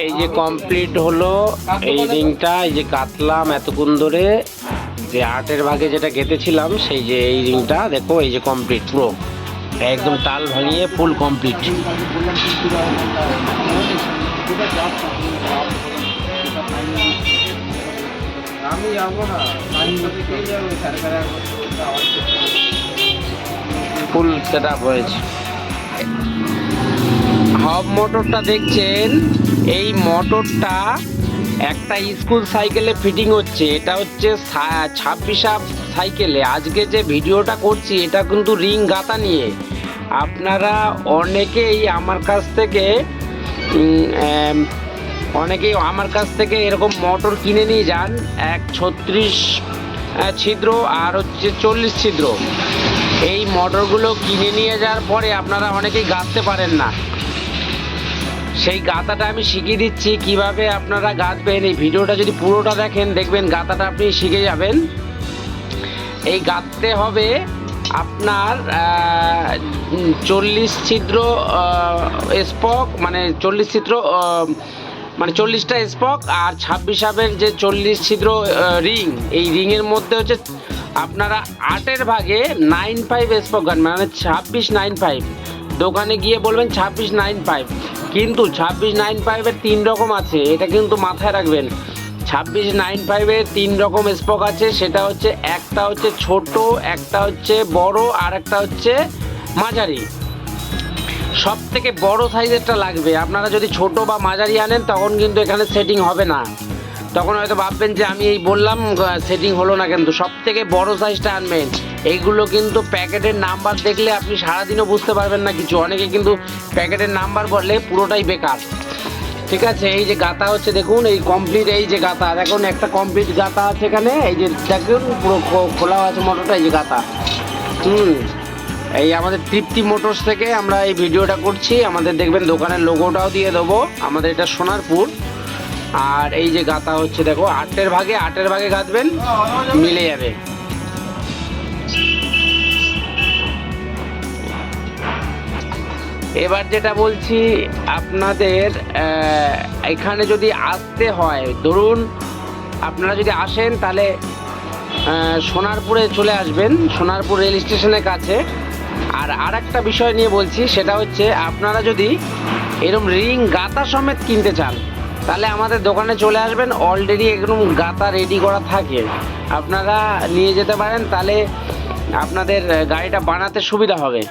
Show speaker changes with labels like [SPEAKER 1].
[SPEAKER 1] এই যে কমপ্লিট হলো, এই রিংটা এই যে কাটলাম এতক্ষণ ধরে, যে আটের ভাগে যেটা গেঁথেছিলাম, সেই যে এই রিংটা দেখো, এই যে কমপ্লিট পুরো, একদম তাল ভাঙিয়ে full complete full set up হয়েছে। হব মোটরটা দেখছেন? এই মোটরটা একটা স্কুল সাইকেলে ফিটিং হচ্ছে। এটা হচ্ছে ছাব্বিশ সাইকেলে। আজকে যে ভিডিওটা করছি, এটা কিন্তু রিং গাতা নিয়ে। আপনারা অনেকেই আমার কাছ থেকে অনেকেই আমার কাছ থেকে এরকম মোটর কিনে নিয়ে যান। এক ছত্রিশ ছিদ্র আর হচ্ছে চল্লিশ ছিদ্র। এই মোটরগুলো কিনে নিয়ে যাওয়ার পরে আপনারা অনেকেই গাঁথতে পারেন না। সেই গাঁথাটা আমি শিখিয়ে দিচ্ছি কীভাবে আপনারা গাঁথবেন। এই ভিডিওটা যদি পুরোটা দেখেন, দেখবেন গাঁথাটা আপনি শিখে যাবেন। এই গাঁথতে হবে আপনার চল্লিশ ছিদ্র স্পক মানে চল্লিশ ছিদ্র মানে চল্লিশটা স্পক আর ছাব্বিশ হাবের যে চল্লিশ ছিদ্র রিং, এই রিংয়ের মধ্যে হচ্ছে আপনারা আটের ভাগে নাইন ফাইভ স্পক গান মানে ছাব্বিশ নাইন ফাইভ। দোকানে গিয়ে বলবেন ছাব্বিশ নাইন ফাইভ। কিন্তু ছাব্বিশ নাইন ফাইভের তিন রকম আছে, এটা কিন্তু মাথায় রাখবেন। ছাব্বিশ নাইন ফাইভের তিন রকম স্পক আছে, সেটা হচ্ছে একটা হচ্ছে ছোট, একটা হচ্ছে বড়, আর একটা হচ্ছে মাঝারি। সব থেকে বড় সাইজেরটা লাগবে। আপনারা যদি ছোট বা মাঝারি আনেন, তখন কিন্তু এখানে সেটিং হবে না। তখন হয়তো ভাববেন যে আমি এই বললাম সেটিং হলো না কিন্তু। সব থেকে বড় সাইজটা আনবেন। এইগুলো কিন্তু প্যাকেটের নাম্বার দেখলে আপনি সারাদিনও বুঝতে পারবেন না কিছু। অনেকে কিন্তু প্যাকেটের নাম্বার বললে পুরোটাই বেকার। ঠিক আছে, এই যে গাতা হচ্ছে, দেখুন, এই কমপ্লিট এই যে গাতা দেখুন, একটা কমপ্লিট গাতা আছে এখানে। এই যে দেখুন, পুরো খোলা আছে মোটরটা, এই যে গাতা হুম, এই আমাদের তৃপ্তি মোটরস থেকে আমরা এই ভিডিওটা করছি। আমাদের দেখবেন দোকানের লোগোটাও দিয়ে দেবো। আমাদের এটা সোনারপুর। আর এই যে গাতা হচ্ছে, দেখো, আটের ভাগে আটের ভাগে গাঁথবেন, মিলে যাবে। এবার যেটা বলছি, আপনাদের এখানে যদি আসতে হয়, ধরুন আপনারা যদি আসেন, তাহলে সোনারপুরে চলে আসবেন, সোনারপুর রেল স্টেশনের কাছে। আর আর একটা বিষয় নিয়ে বলছি, সেটা হচ্ছে আপনারা যদি এরকম রিং গাতা সমেত কিনতে চান, তাহলে আমাদের দোকানে চলে আসবেন অলরেডি একদম গাতা রেডি করা থাকে। আপনারা নিয়ে যেতে পারেন, তাহলে আপনাদের গাড়িটা বানাতে সুবিধা হবে।